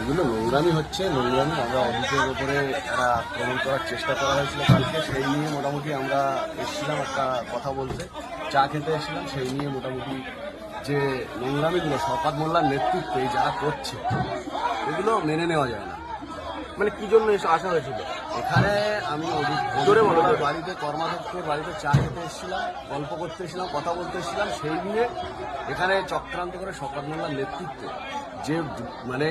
এগুলো নোংরামি হচ্ছে, নোংরামি আমরা অভিযোগের উপরে একটা আক্রমণ করার চেষ্টা করা হয়েছিল কালকে, সেই নিয়ে মোটামুটি আমরা এসেছিলাম একটা কথা বলতে, চা খেতে এসেছিলাম, সেই নিয়ে মোটামুটি যে নোংরামিগুলো শওকাত মোল্লার নেতৃত্বে যারা করছে, এগুলো মেনে নেওয়া যায় না মানে কি জন্য এসে আসা হয়েছিল এখানে আমি জোরে বলো। বাড়িতে কর্মাধ্যক্ষের বাড়িতে চা খেতে এসেছিলাম, গল্প করতে এসেছিলাম, কথা বলতে এসেছিলাম, সেই নিয়ে এখানে চক্রান্ত করে শওকত মোল্লার নেতৃত্বে যে মানে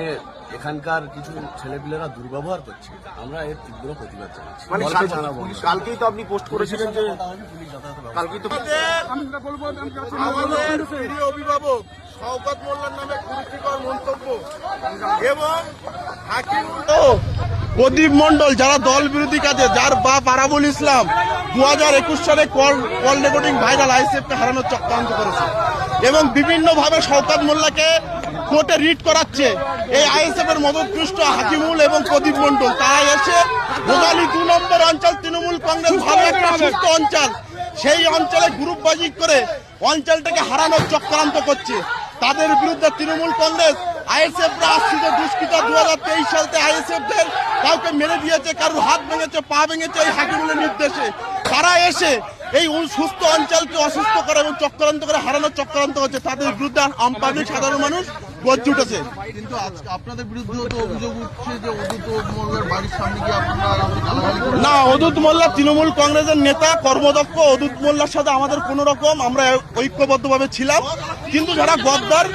এখানকার কিছু ছেলেপিলেরা দুর্ব্যবহার করছে আমরা এর তীব্র প্রতিবাদ জানাচ্ছি। মানে জানাব কালকেই তো আপনি পোস্ট করেছিলেন যে পুলিশ যথাযথ ব্যবস্থা কালকেই তো আমাদের প্রিয় অভিভাবক শওকত মোল্লার নামে কুরুচিকর মন্তব্য এবং হাকিম প্রদীপ মন্ডল যারা দল বিরোধী কাজে, যার বাপ আরাবুল ইসলাম দু হাজার একুশ সালে কল কল রেকর্ডিং ভাইরাল আইসিএফকে হারানোর চক্রান্ত করেছে। এবং বিভিন্নভাবে শওকত মোল্লাকে কোর্টে রিট করাচ্ছে এই আইএসএফ এর মদতপুষ্ট হাকিমুল এবং প্রদীপ মন্ডল তারা এসে ভোগালী দু নম্বর অঞ্চল তৃণমূল কংগ্রেস, ভালো একটা সুস্থ অঞ্চল। সেই অঞ্চলে গ্রুপবাজি করে অঞ্চলটাকে হারানোর চক্রান্ত করছে। তাদের বিরুদ্ধে তৃণমূল কংগ্রেস আইএসএফ রা দুষ্কৃতা দু হাজার তেইশ সালতে আইএসএফ দের কাউকে মেরে দিয়েছে কারোর হাত ভেঙেছে পা ভেঙেছে এই হাকিমুলের নির্দেশে। তারা এসে এই সুস্থ অঞ্চলকে অসুস্থ করে এবং চক্রান্ত করে হারানোর চক্রান্ত করছে। তাদের বিরুদ্ধে আম সাধারণ মানুষ গর্জে উঠেছে। কিন্তু আপনাদের বিরুদ্ধেও তো অভিযোগ উঠছে যে অদূত মোল্লার বাড়ির সামনে গিয়ে আপনারা না অদূত মোল্লা তৃণমূল কংগ্রেসের নেতা কর্মদক্ষ অদূত মোল্লার সাথে আমাদের কোনো রকম আমরা ঐক্যবদ্ধভাবে ছিলাম। কিন্তু যারা গদ্দার